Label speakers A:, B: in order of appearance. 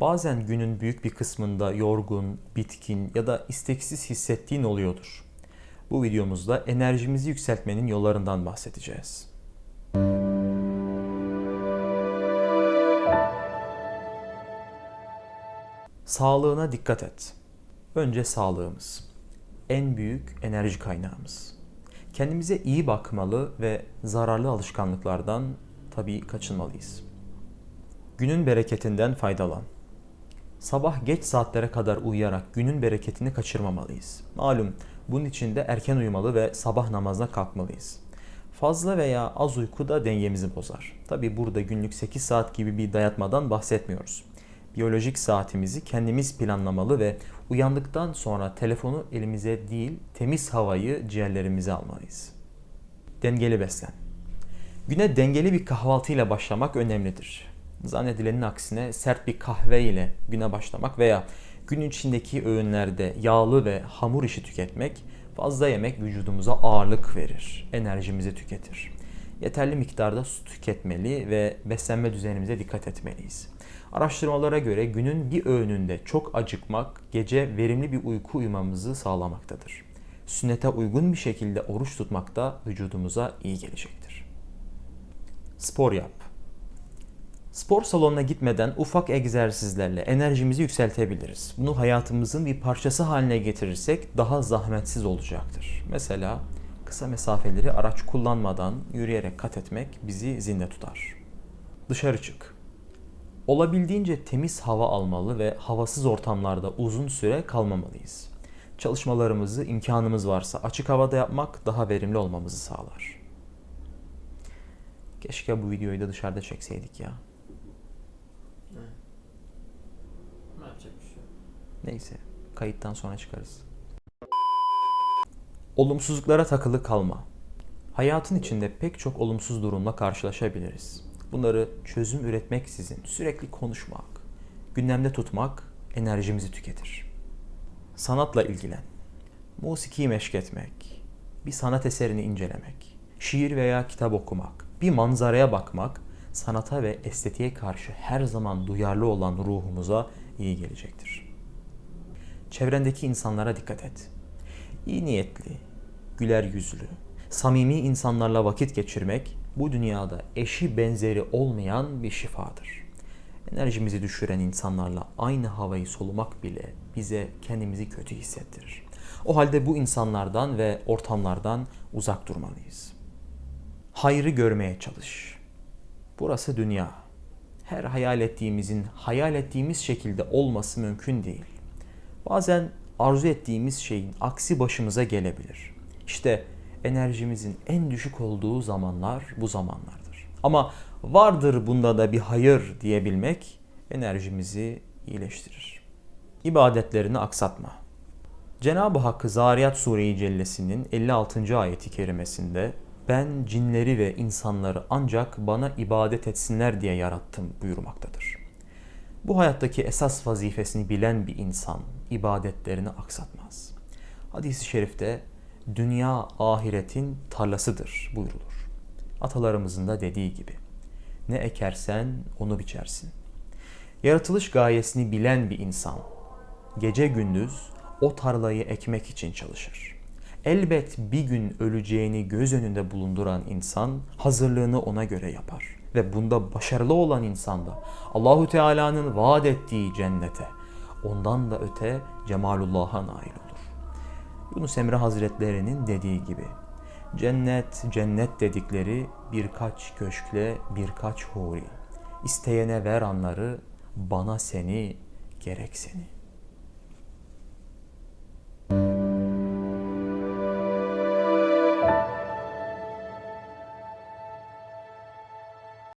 A: Bazen günün büyük bir kısmında yorgun, bitkin ya da isteksiz hissettiğin oluyordur. Bu videomuzda enerjimizi yükseltmenin yollarından bahsedeceğiz. Sağlığına dikkat et. Önce sağlığımız. En büyük enerji kaynağımız. Kendimize iyi bakmalı ve zararlı alışkanlıklardan tabii kaçınmalıyız. Günün bereketinden faydalan. Sabah geç saatlere kadar uyuyarak günün bereketini kaçırmamalıyız. Malum bunun için de erken uyumalı ve sabah namazına kalkmalıyız. Fazla veya az uyku da dengemizi bozar. Tabi burada günlük 8 saat gibi bir dayatmadan bahsetmiyoruz. Biyolojik saatimizi kendimiz planlamalı ve uyandıktan sonra telefonu elimize değil temiz havayı ciğerlerimize almalıyız. Dengeli beslen. Güne dengeli bir kahvaltıyla başlamak önemlidir. Zannedilenin aksine sert bir kahve ile güne başlamak veya gün içindeki öğünlerde yağlı ve hamur işi tüketmek fazla yemek vücudumuza ağırlık verir, enerjimizi tüketir. Yeterli miktarda su tüketmeli ve beslenme düzenimize dikkat etmeliyiz. Araştırmalara göre günün bir öğününde çok acıkmak gece verimli bir uyku uyumamızı sağlamaktadır. Sünnete uygun bir şekilde oruç tutmak da vücudumuza iyi gelecektir. Spor yap. Spor salonuna gitmeden ufak egzersizlerle enerjimizi yükseltebiliriz. Bunu hayatımızın bir parçası haline getirirsek daha zahmetsiz olacaktır. Mesela kısa mesafeleri araç kullanmadan yürüyerek kat etmek bizi zinde tutar. Dışarı çık. Olabildiğince temiz hava almalı ve havasız ortamlarda uzun süre kalmamalıyız. Çalışmalarımızı imkanımız varsa açık havada yapmak daha verimli olmamızı sağlar. Keşke bu videoyu da dışarıda çekseydik ya.
B: Ne yapacak bir şey yok.
A: Neyse, kayıttan sonra çıkarız. Olumsuzluklara takılı kalma. Hayatın içinde pek çok olumsuz durumla karşılaşabiliriz. Bunları çözüm üretmeksizin sürekli konuşmak, gündemde tutmak enerjimizi tüketir. Sanatla ilgilen. Musikiyi meşk etmek, bir sanat eserini incelemek, şiir veya kitap okumak, bir manzaraya bakmak sanata ve estetiğe karşı her zaman duyarlı olan ruhumuza iyi gelecektir. Çevrendeki insanlara dikkat et. İyi niyetli, güler yüzlü, samimi insanlarla vakit geçirmek bu dünyada eşi benzeri olmayan bir şifadır. Enerjimizi düşüren insanlarla aynı havayı solumak bile bize kendimizi kötü hissettirir. O halde bu insanlardan ve ortamlardan uzak durmalıyız. Hayrı görmeye çalış. Burası dünya. Her hayal ettiğimizin hayal ettiğimiz şekilde olması mümkün değil. Bazen arzu ettiğimiz şeyin aksi başımıza gelebilir. İşte enerjimizin en düşük olduğu zamanlar bu zamanlardır. Ama vardır bunda da bir hayır diyebilmek enerjimizi iyileştirir. İbadetlerini aksatma. Cenab-ı Hakk'ı Zariyat Sure-i Cellesi'nin 56. ayeti kerimesinde ben cinleri ve insanları ancak bana ibadet etsinler diye yarattım buyurmaktadır. Bu hayattaki esas vazifesini bilen bir insan ibadetlerini aksatmaz. Hadis-i şerifte dünya ahiretin tarlasıdır buyrulur. Atalarımızın da dediği gibi ne ekersen onu biçersin. Yaratılış gayesini bilen bir insan gece gündüz o tarlayı ekmek için çalışır. Elbet bir gün öleceğini göz önünde bulunduran insan hazırlığını ona göre yapar ve bunda başarılı olan insan da Allahu Teala'nın vaat ettiği cennete ondan da öte cemalullah'a nail olur. Yunus Emre Hazretleri'nin dediği gibi cennet cennet dedikleri birkaç köşkle birkaç huri. İsteyene ver anları bana seni gerek seni.